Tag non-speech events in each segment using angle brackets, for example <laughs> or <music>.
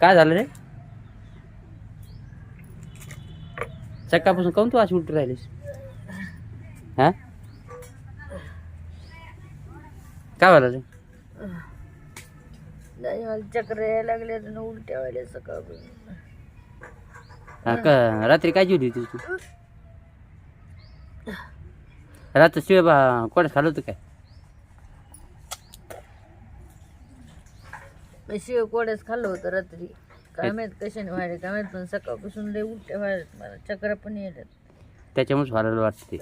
काय झालं रे? सकाळपासून काऊन तू अशी उलटी राहिलीस? हा? काय झालं रे? नाही मला चक्र यायला लागले तर उलट्या व्हायला सकाळपासून. हा का? रात्री काय जेवली होती तू? रात्र शिवाय बा कोड्यात खाल्लं होतं काय? मी शिव कोड्याच खाल्लं होतं रात्री. काय माहीत कशाने व्हायला काय माहीत पण सकाळपासून लय उलट्या व्हायला मला. चक्र पण येतात त्याच्यामुळेच व्हायला वाटते.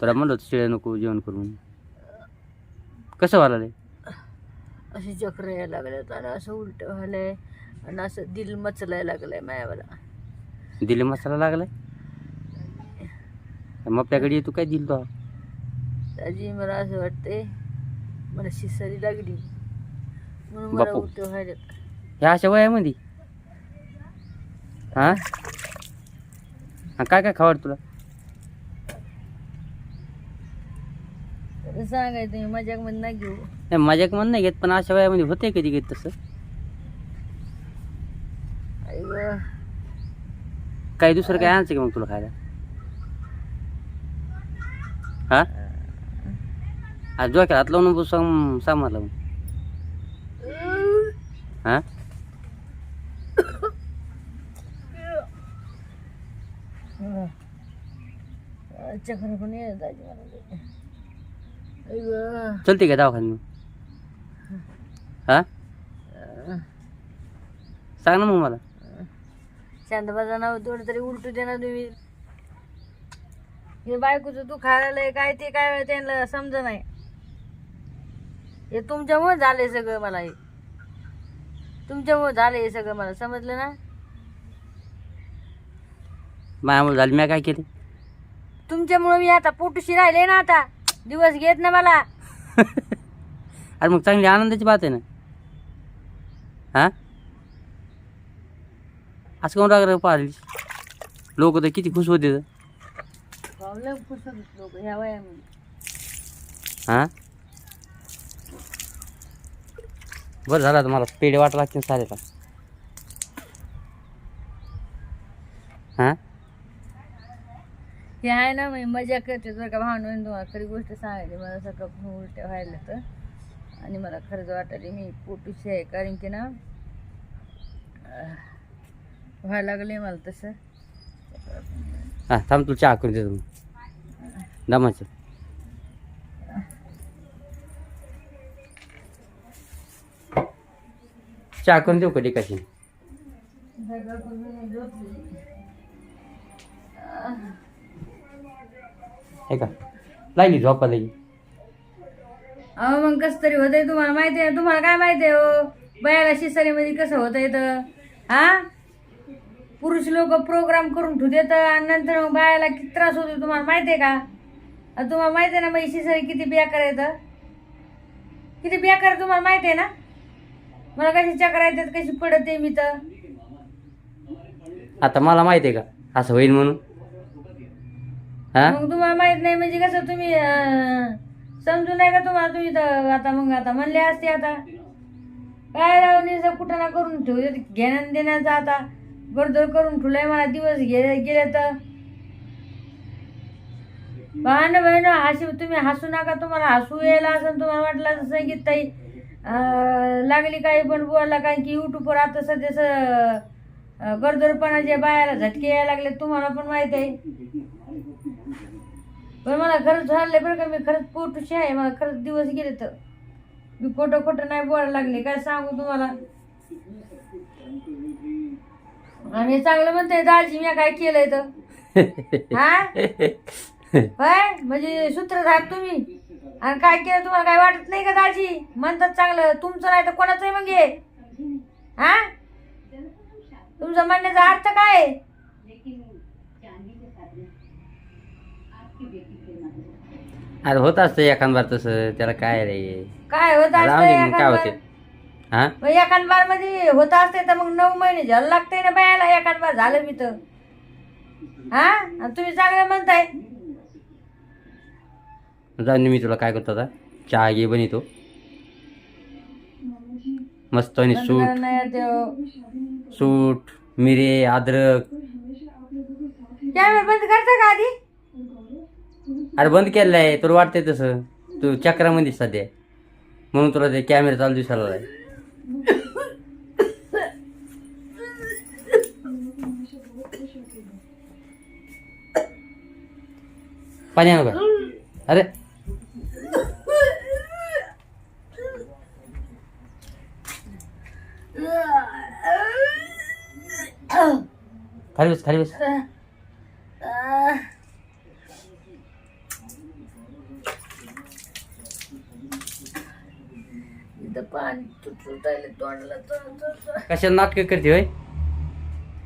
तुला म्हणलं होतं शिळ्या नको जेवण करून कसं व्हायला? रे अशी चक्र यायला लागल्यात आणि असं उलट्या व्हायलंय आणि असं दिल मचलायला लागलंय मायावाला. दिले मसाला लागलाय? मग आपल्याकडे ये तू काय दिल तो आजी मला असं वाटतंय मला शिसारी लागली. म्हणून मला बापू. उलट्या ह्या अशा वयामध्ये? हा? हा, काय काय खावड तुला? सांगायचं मी मजाकमध्ये नाही घेऊ. नाही माझ्या मन नाही घेत पण अशा वयामध्ये होते कधी घेत तसं. आई गं. काही दुसरं काय आणायचं का मग तुला खायला? हा? आज डोक्यात हात लावून बस सांग सांग मला मग. हा? चक्र पण येत आजी मला गं. चलते का दवाखान्यात? हा? सांग ना मग मला. चांदबाजा बसा नाव थोडं तरी उलटू देणार तुम्ही. हे बायकोचं तू खायला काय ते काय त्यांना समज नाही. हे तुमच्यामुळे झालंय सगळं मला हे. तुमच्यामुळे झालंय हे सगळं मला समजलं ना? मायामुळे झाली. मी काय केले? तुमच्यामुळे मी आता पोटूशी राहिले ना आता. दिवस घेत ना मला. <laughs> अरे मग चांगली आनंदाची बात आहे ना? हा? असं कोण राग पाहिली? लोक तर किती खुश होते तर. होतात लोक. ह्या वयामध्ये. हा? बरं झालं मला पेढे वाटा लागते सारेला हा? हे आहे ना मी मजा करते जर का भांडून तुम्हाला खरी गोष्ट सांगायची मला सकाळपासून उलट्या व्हायला तर आणि मला खरंच वाटायला मी पोटूशी आहे कारण की ना व्हायला लागले मला तसं. हा थांब तू चहा करून देतो दमाचं चहा करून देऊ कधी कशी हे का? लागली झोपा लगी अहो मग कसं तरी होतंय तुम्हाला माहिती आहे तुम्हाला काय माहिती आहे हो? बयाला शिसारीमध्ये कसं होतं येतं हा? पुरुष लोक प्रोग्राम करून ठेवतात आणि नंतर मग बायाला किती त्रास होतो तुम्हाला माहिती आहे का? आणि तुम्हाला माहिती आहे ना मग शिसारी किती बेकार येतं किती बेकार आहे तुम्हाला माहिती आहे ना? मला कशी चक्र येतात कशी पडते मी तर? आता मला माहिती आहे का? असं होईल म्हणून? हा? मग तुम्हाला माहीत नाही म्हणजे कसं तुम्ही अं, समजून नाही का तुम्हाला तुम्ही तर आता मग आता म्हणले असते आता. काय राव निसं कुठं ना करून ठेवले घेण्यान देण्याचं आता. गरदर करून ठेवलंय मला दिवस गे गेले तर. बहाणं बहिण हसू तुम्ही हसू नका तुम्हाला हसू यायला असं तुम्हाला वाटलं असं संगीत ताई. लागली काही पण बोलला कारण की युट्यूबवर आता सध्याच गरदरपणाच्या बायाला झटके यायला लागले तुम्हाला पण माहीत आहे. पण मला खरंच झालंय बरं का मी खरंच पोटूशी आहे मला खरंच दिवस गेले तर. मी खोटं खोटं नाही बोलायला लागले काय सांगू तुम्हाला? आणि चांगलं म्हणते दाजी मी काय केलंय तर? <laughs> हा? म्हणजे सूत्रधार तुम्ही? आणि काय केलं तुम्हाला? काय वाटत नाही का दाजी? म्हणतात चांगलं. तुमचं नाही तर कोणाचं आहे मग हे हा? तुमचा म्हणण्याचा अर्थ काय? अरे होत असतं एखाद तसं. त्याला काय रे? काय होत राहू दे मग काय असतं होते हा? मग एखाद बारमध्ये होत असते तर मग नऊ महिने झालं लागते ना बायाला एखाद बार झालं मी तर. हा? आणि तुम्ही चांगलं म्हणताय. जाऊन मी तुला काय करतो आता? चहा घे बनवतो मस्त आणि सूट. सूट मिरे अद्रक. कॅमेरा बंद करता का आधी? अरे बंद केलेलं आहे तुला वाटतंय तसं. तू चक्रामध्ये सध्या. म्हणून तुला ते कॅमेरा चालू दिसायला लागलाय. पाणी आणू का? अरे खाली बस खाली बस कशा नाटकं करते होय?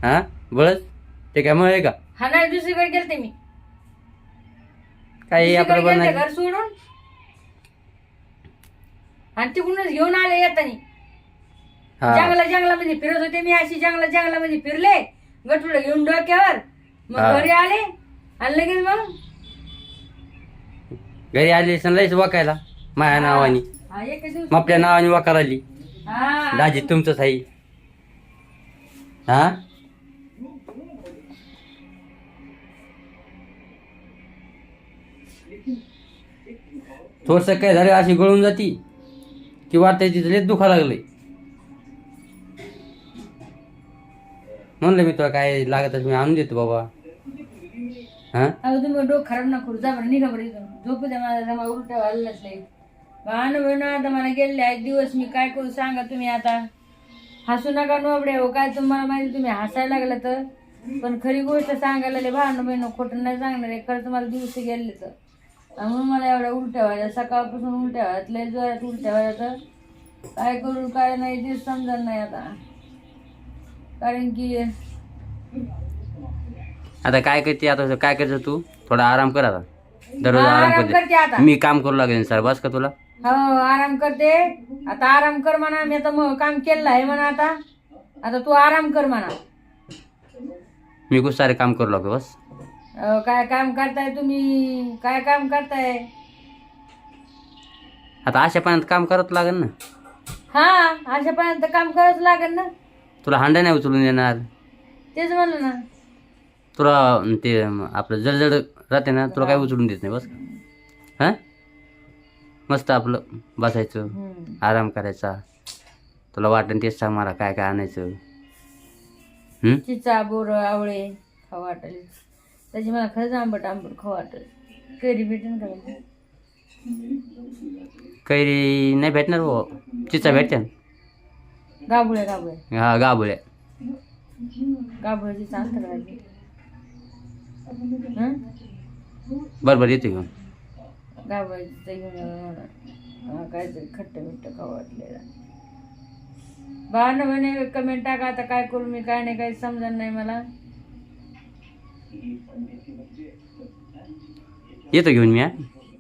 हा? बळच? ते काय मग का? हा नाही दुसरीकडे गेलते मी. काही दुसरीकडे आपलं गेलते नाही. घर सोडून. आणि तिकडूनच घेऊन आले येतानी. हा. जंगला जंगलामध्ये फिरत होते. मी अशी जंगला जंगलामध्ये फिरले. गटुडं घेऊन डोक्यावर. मग. घरी आले. आणि लगेच मग? घरी आली लयच वाकायला. माझ्या नावाने. हा दिवस मग आपल्या नावाने वाकायला आली. हा. दाजी तुमचंच आहे. हा? थोडस काय झालं अशी गळून जाती. ती वाटते तिथं दुखा लागलंय. म्हणलं मी तुला काय लागत मी आणून देतो बाबा. हा? अगं तुम्ही डोकं खराब ना करू जा बरं निघा बरं इथून. झोपू द्या मला जमा उलट्या व्हायलाच नाही गाणं बिणं आता मला गेले आहेत दिवस मी काय करू सांगा तुम्ही आता. हसू नका नोबडे हो काय तुम्हाला माहिती तुम्ही हसायला लागलं तर. पण खरी गोष्ट सांगायला लागले भांडण बहिण खोटं नाही सांगणार आहे खरं तुम्हाला दिवस गेले तर. म्हणून मला एवढ्या उलट्या व्हायला सकाळपासून उलट्या व्हायला लय जोरात उलट्या व्हायला तर. काय करू काय नाही ते समजणार नाही आता. कारण की आता काय करते आता काय करतो तू? थोडा आराम कर आता. दररोज आराम आराम करते. करते आता. मी काम करू लागेल सर बस का तुला? हो आराम करते. आता आराम कर म्हणा मी आता काम केलं आहे म्हणा आता. आता तू आराम कर म्हणा. मी खूप सारे काम करू लागतो बस. अहो, काय काम करताय तुम्ही? काय काम करताय? आता अशा पाण्यात काम करत लागेल ना? हा अशापर्यंत काम करावंच लागेल ना? तुला हांडा नाही उचलून देणार तेच म्हणलं ना. तुला ते आपलं जडजड राहते ना तुला काय उचलून देत नाही बस हां? मस्त आपलं बसायचं हम्म. आराम करायचा. तुला वाटेल तेच सांग मला काय काय आणायचं. हं? चिचा बोर आवळे खाऊ वाटले. त्याची मला खरंच आंबट आंबट खाऊ वाटलं. कैरी भेटेन का? मला? कैरी नाही भेटणार हो. चिचा भेटते? ना. गाबुळे गाबुळे हा गाबुळ्या गाबुळ्याची चालतं करायची हं? बरं बरं येतो घेऊन. गावायचं घेऊन हा, काहीतरी खट्ट मिट्ट खाऊ वाटलेलं. भावना म्हणे कमेंट टाका आता काय करू मी काय नाही काही समजणार नाही मला. येतो घेऊन मी हा.